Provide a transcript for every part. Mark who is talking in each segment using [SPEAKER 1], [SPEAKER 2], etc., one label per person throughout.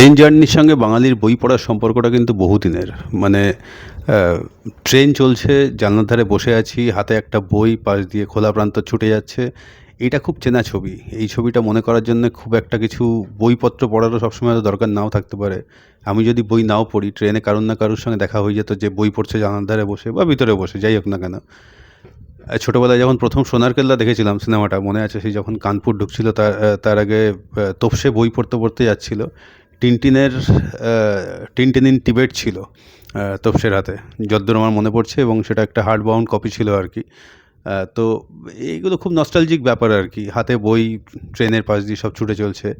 [SPEAKER 1] Train জার্নির সঙ্গে বাঙালির বই পড়ার সম্পর্কটা কিন্তু বহুদিনের। মানে ট্রেন চলছে, জানলার ধারে বসে আছি, হাতে একটা বই, পাশ দিয়ে খোলা প্রান্ত ছুটে যাচ্ছে। এটা খুব চেনা ছবি। এই ছবিটা মনে করার জন্য খুব একটা কিছু বইপত্র পড়ারও সবসময় দরকার নাও থাকতে পারে। আমি যদি বই নাও পড়ি, ট্রেনে কারোর না কারোর সঙ্গে দেখা হয়ে যেত যে বই পড়ছে জানলার ধারে বসে বা ভিতরে বসে, যাই হোক না কেন। ছোটোবেলায় যখন প্রথম সোনার কেল্লা দেখেছিলাম সিনেমাটা, মনে আছে সেই যখন কানপুর ঢুকছিল, তার তার আগে তোপসে বই পড়তে পড়তে যাচ্ছিল। টিনটিনের আহ, টিনটিন ইন টিবেট ছিল তোপসের হাতে। যদ্দূর আমার মনে পড়ছে এবং সেটা একটা হার্ড বাউন্ড কপি ছিল আর কি। তো এইগুলো খুব নস্টালজিক ব্যাপার আর কি। হাতে বই ট্রেনের পাশ দিয়ে সব ছুটে চলছে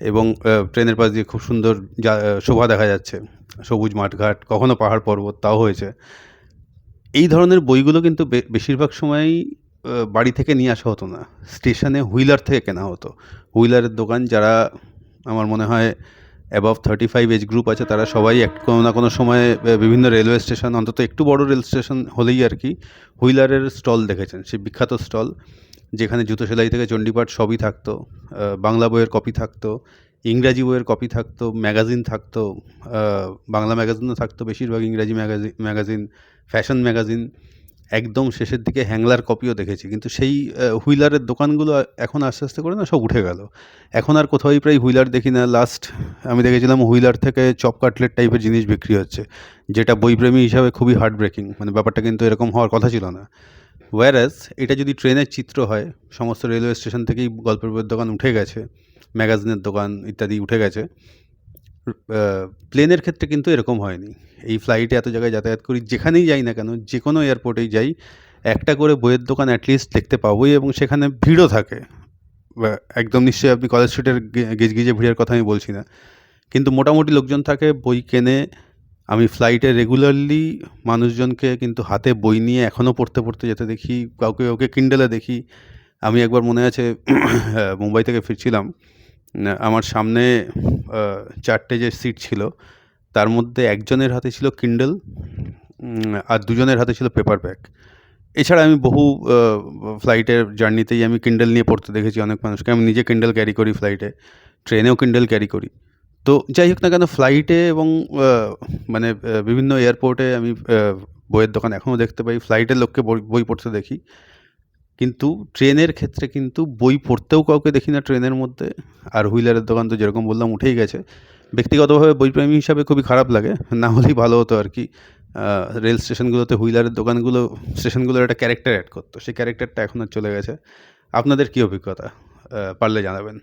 [SPEAKER 1] এবং ট্রেনের পাশ দিয়ে খুব সুন্দর যা- শোভা দেখা যাচ্ছে। সবুজ মাঠঘাট কখনো পাহাড় পর্বত তাও হয়েছে। এই ধরনের বইগুলো কিন্তু বেশিরভাগ সময়ই বাড়ি থেকে নিয়ে আসা হতো না। স্টেশনে হুইলার থেকে কেনা হতো। হুইলারের দোকান যারা আমার মনে হয় above thirty five age group আছে, তারা সবাই এক কোনো না কোনো সময়ে বিভিন্ন রেলওয়ে স্টেশন অন্তত একটু বড় রেল স্টেশন হলেই আর কি, হুইলারের স্টল দেখেছেন, সেই বিখ্যাত স্টল, যেখানে জুতো সেলাই থেকে চণ্ডীপাঠ সবই থাকতো বাংলা বইয়ের কপি থাকতো, ইংরাজি বইয়ের কপি থাকতো ম্যাগাজিন থাকতো বাংলা ম্যাগাজিনও থাকতো, বেশিরভাগ ইংরাজি ম্যাগাজিন ম্যাগাজিন ফ্যাশন ম্যাগাজিন একদম শেষের দিকে হ্যাংলার কপিও দেখেছি। কিন্তু সেই হুইলারের দোকানগুলো এখন আস্তে আস্তে করে না সব উঠে গেল। এখন আর কোথাওই প্রায় হুইলার দেখি না। লাস্ট আমি দেখেছিলাম হুইলার থেকে চপ কাটলেট টাইপের জিনিস বিক্রি হচ্ছে, যেটা বইপ্রেমী হিসাবে খুবই হার্ট ব্রেকিং মানে ব্যাপারটা কিন্তু এরকম হওয়ার কথা ছিল না। ওয়ারাস এটা যদি ট্রেনের চিত্র হয়, সমস্ত রেলওয়ে স্টেশন থেকেই গল্পের বইয়ের দোকান উঠে গেছে ম্যাগাজিনের দোকান ইত্যাদি উঠে গেছে। প্লেনের ক্ষেত্রে কিন্তু এরকম হয়নি। এই ফ্লাইটে এত জায়গায় যাতায়াত করি, যেখানেই যাই না কেন, যে কোনো এয়ারপোর্টেই যাই, একটা করে বইয়ের দোকান অ্যাটলিস্ট দেখতে পাবোই এবং সেখানে ভিড়ও থাকে। একদম নিশ্চয়ই আপনি কলেজ স্ট্রিটের গিজগিজে ভিড়ের কথা আমি বলছি না। কিন্তু মোটামুটি লোকজন থাকে, বই কেনে। আমি ফ্লাইটে রেগুলারলি মানুষজনকে কিন্তু হাতে বই নিয়ে এখনও পড়তে পড়তে যেতে দেখি, কাউকে ওকে কিন্ডেলে দেখি। আমি একবার মনে আছে মুম্বাই থেকে ফিরছিলাম। আমার সামনে চারটে যে সিট ছিল, তার মধ্যে একজনের হাতে ছিল কিন্ডেল আর দুজনের হাতে ছিল পেপার ব্যাগ এছাড়া আমি বহু ফ্লাইটের জার্নিতেই আমি কিন্ডেল নিয়ে পড়তে দেখেছি অনেক মানুষকে। আমি নিজে কিন্ডেল ক্যারি করি ফ্লাইটে ট্রেনেও কিন্ডেল ক্যারি করি। তো যাই হোক না কেন ফ্লাইটে এবং মানে বিভিন্ন এয়ারপোর্টে আমি বইয়ের দোকান এখনও দেখতে পাই। ফ্লাইটের লোককে বই বই পড়তে দেখি। কিন্তু ট্রেনের ক্ষেত্রে কিন্তু বই পড়তেও কাউকে দেখি না ট্রেনের মধ্যে। আর হুইলারের দোকান তো যেরকম বললাম উঠেই গেছে। ব্যক্তিগতভাবে বইপ্রেমী হিসাবে খুবই খারাপ লাগে। না হলেই ভালো হতো আর কি। রেল স্টেশনগুলোতে হুইলারের দোকানগুলো, স্টেশনগুলোর একটা ক্যারেক্টার অ্যাড করতো। সেই ক্যারেক্টারটা এখন আর চলে গেছে। আপনাদের কী অভিজ্ঞতা? পারলে জানাবেন।